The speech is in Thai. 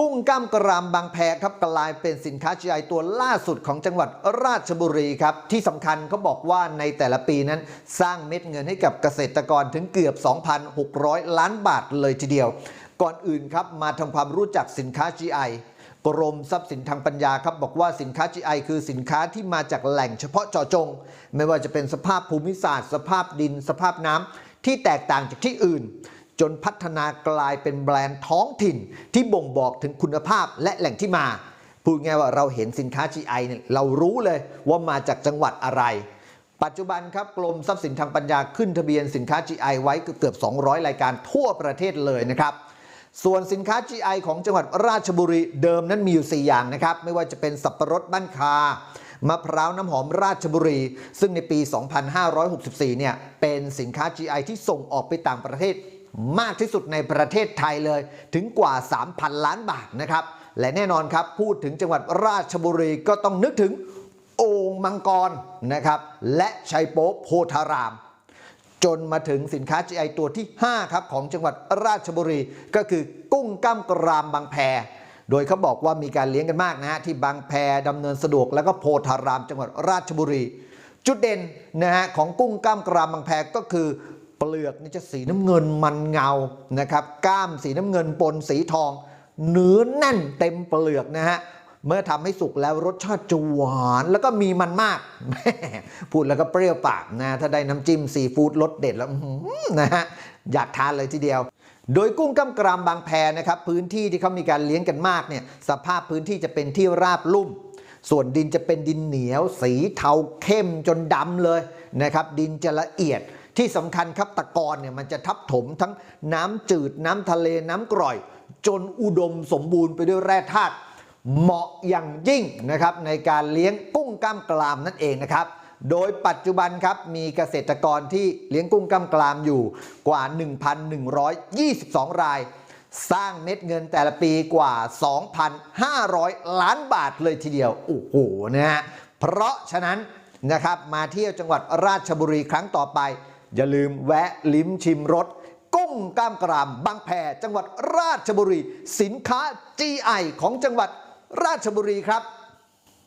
กุ้งกล้ามกรามบางแพครับกลายเป็นสินค้า GI ตัวล่าสุดของจังหวัดราชบุรีครับ ที่สำคัญเขาบอกว่าในแต่ละปีนั้น สร้างเม็ดเงินให้กับเกษตรกรถึงเกือบ 2,600 ล้านบาทเลยทีเดียว ก่อนอื่นครับมาทำความรู้จักสินค้า GI กรมทรัพย์สินทางปัญญาครับบอกว่าสินค้า GI คือสินค้าที่มาจากแหล่งเฉพาะเจาะจง ไม่ว่าจะเป็นสภาพภูมิศาสตร์ สภาพดิน สภาพน้ำที่แตกต่างจากที่อื่น จนพัฒนากลายเป็นแบรนด์ท้องถิ่น ที่บ่งบอกถึงคุณภาพและแหล่งที่มา พูดง่ายว่าเราเห็นสินค้า GI เนี่ยเรารู้เลยว่ามาจากจังหวัดอะไร ปัจจุบันครับกรมทรัพย์สินทางปัญญาขึ้นทะเบียนสินค้า GI ไว้เกือบ 200 รายการทั่วประเทศเลยนะครับส่วนสินค้า GI ของจังหวัดราชบุรีเดิมนั้นมีอยู่ 4 อย่างนะครับ ไม่ว่าจะเป็นสับปะรดบ้านคามะพร้าวน้ำหอมราชบุรี ซึ่งในปี 2564 เนี่ย เป็นสินค้า GI ที่ส่งออกไปต่างประเทศ มากที่สุดในประเทศไทยเลย ถึงกว่า 3,000 ล้านบาทนะครับ และแน่นอนครับ พูดถึงจังหวัดราชบุรีก็ต้องนึกถึงโอ่งมังกรนะครับ และชัยโป๊โพธาราม จนมาถึงสินค้า GI ตัวที่ 5 ครับ ของจังหวัดราชบุรี ก็คือกุ้งก้ามกรามบางแพโดยเขาบอกว่ามีการเลี้ยงกันมากนะฮะที่บางแพดำเนินสะดวกแล้วก็โพธารามจังหวัดราชบุรี จุดเด่นนะฮะของกุ้งก้ามกรามบางแพก็คือ เปลือกนี่จะสีน้ำเงินมันเงานะครับก้ามสีน้ำเงินปนสีทองเนื้อแน่นเต็มเปลือกนะฮะเมื่อทำให้สุกแล้วรสชาติจะหวานแล้วก็มีมันมาก พูดแล้วก็เปรี้ยวปากนะถ้าได้น้ำจิ้มซีฟู้ดรสเด็ดแล้วนะฮะอยากทานเลยทีเดียว โดยกุ้งก้ามกรามบางแพนะครับพื้นที่ที่เขามีการเลี้ยงกันมากเนี่ยสภาพพื้นที่จะเป็นที่ราบลุ่ม ส่วนดินจะเป็นดินเหนียว สีเทาเข้มจนดำเลยนะครับดินจะละเอียด ที่สำคัญครับตะกอนเนี่ยมันจะทับถมทั้งน้ำจืดน้ำทะเลน้ำกร่อย จนอุดมสมบูรณ์ไปด้วยแร่ธาตุเหมาะอย่างยิ่งนะครับในการเลี้ยงกุ้งกล้ามกรามนั่นเองนะครับ โดยปัจจุบันครับมีเกษตรกรที่เลี้ยงกุ้งกล้ามกรามอยู่กว่า 1,122 ราย สร้างเม็ดเงินแต่ละปีกว่า 2,500 ล้านบาทเลยทีเดียว โอ้โหนะฮะเพราะฉะนั้นนะครับมาเที่ยวจังหวัดราชบุรีครั้งต่อไป อย่าลืมแวะลิ้มชิมรสกุ้งกล้ามกราม บางแพจังหวัดราชบุรี สินค้า GI ของจังหวัดราชบุรีครับ